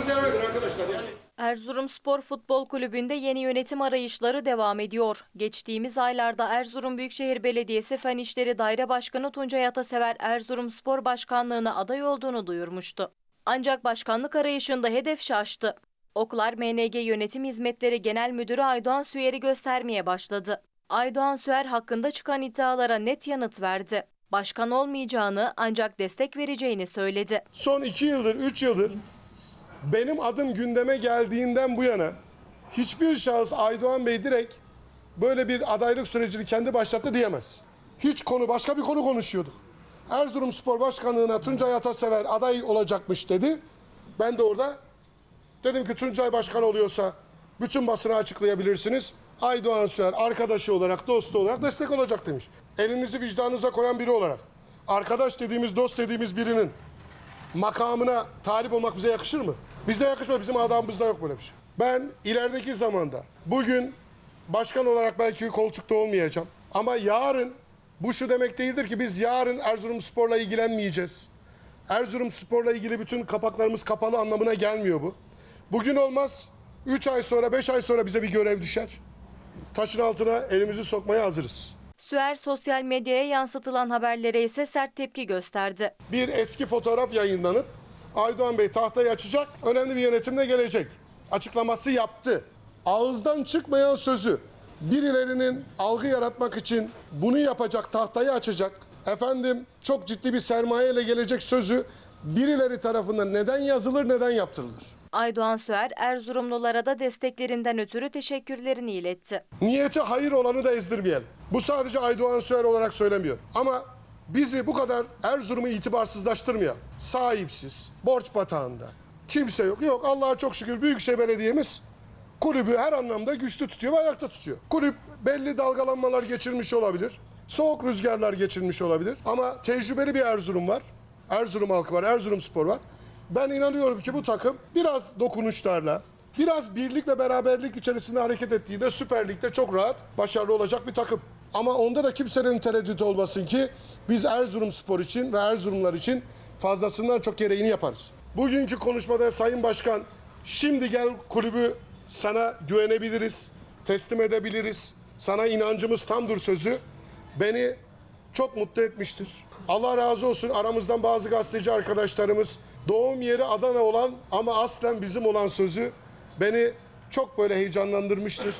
Hakkınızı helal arkadaşlar yani. Erzurumspor Futbol Kulübü'nde yeni yönetim arayışları devam ediyor. Geçtiğimiz aylarda Erzurum Büyükşehir Belediyesi Fen İşleri Daire Başkanı Tuncay Atasever Erzurumspor Başkanlığı'na aday olduğunu duyurmuştu. Ancak başkanlık arayışında hedef şaştı. Oklar MNG Yönetim Hizmetleri Genel Müdürü Aydoğan Süer'i göstermeye başladı. Aydoğan Süer hakkında çıkan iddialara net yanıt verdi. Başkan olmayacağını ancak destek vereceğini söyledi. Son iki yıldır, üç yıldır benim adım gündeme geldiğinden bu yana hiçbir şahıs Aydoğan Bey direkt böyle bir adaylık sürecini kendi başlattı diyemez. Hiç konu başka bir konu konuşuyorduk. Erzurum Spor Başkanlığı'na Tuncay Atasever aday olacakmış dedi. Ben de orada dedim ki Tuncay Başkan oluyorsa bütün basına açıklayabilirsiniz. Aydoğan Süer arkadaşı olarak, dostu olarak destek olacak demiş. Elinizi vicdanınıza koyan biri olarak. Arkadaş dediğimiz, dost dediğimiz birinin makamına talip olmak bize yakışır mı? Bizde yakışmaz, bizim adamımızda yok böyle bir şey. Ben ilerideki zamanda, bugün başkan olarak belki koltukta olmayacağım. Ama yarın, bu şu demek değildir ki biz yarın Erzurumspor'la ilgilenmeyeceğiz. Erzurumspor'la ilgili bütün kapaklarımız kapalı anlamına gelmiyor bu. Bugün olmaz, 3 ay sonra, 5 ay sonra bize bir görev düşer. Taşın altına elimizi sokmaya hazırız. Süer sosyal medyaya yansıtılan haberlere ise sert tepki gösterdi. bir eski fotoğraf yayınlanıp Aydoğan Bey tahtayı açacak, önemli bir yönetimle gelecek. Açıklaması yaptı. Ağızdan çıkmayan sözü birilerinin algı yaratmak için bunu yapacak, tahtayı açacak. Efendim çok ciddi bir sermayeyle gelecek sözü birileri tarafından neden yazılır, neden yaptırılır? Aydoğan Süer Erzurumlulara da desteklerinden ötürü teşekkürlerini iletti. Niyeti hayır olanı da ezdirmeyelim. Bu sadece Aydoğan Süer olarak söylemiyor. Ama bizi bu kadar Erzurum'u itibarsızlaştırmayalım. Sahipsiz, borç batağında. Kimse yok. Yok Allah'a çok şükür Büyükşehir Belediye'miz kulübü her anlamda güçlü tutuyor ve ayakta tutuyor. Kulüp belli dalgalanmalar geçirmiş olabilir. Soğuk rüzgarlar geçirmiş olabilir. Ama tecrübeli bir Erzurum var. Erzurum halkı var, Erzurum spor var. Ben inanıyorum ki bu takım biraz dokunuşlarla, biraz birlik ve beraberlik içerisinde hareket ettiğinde Süper Lig'de çok rahat başarılı olacak bir takım. Ama onda da kimsenin tereddütü olmasın ki biz Erzurum spor için ve Erzurumlar için fazlasından çok gereğini yaparız. Bugünkü konuşmada Sayın Başkan şimdi gel kulübü sana güvenebiliriz, teslim edebiliriz. Sana inancımız tamdır sözü beni çok mutlu etmiştir. Allah razı olsun aramızdan bazı gazeteci arkadaşlarımız doğum yeri Adana olan ama aslen bizim olan sözü beni çok böyle heyecanlandırmıştır.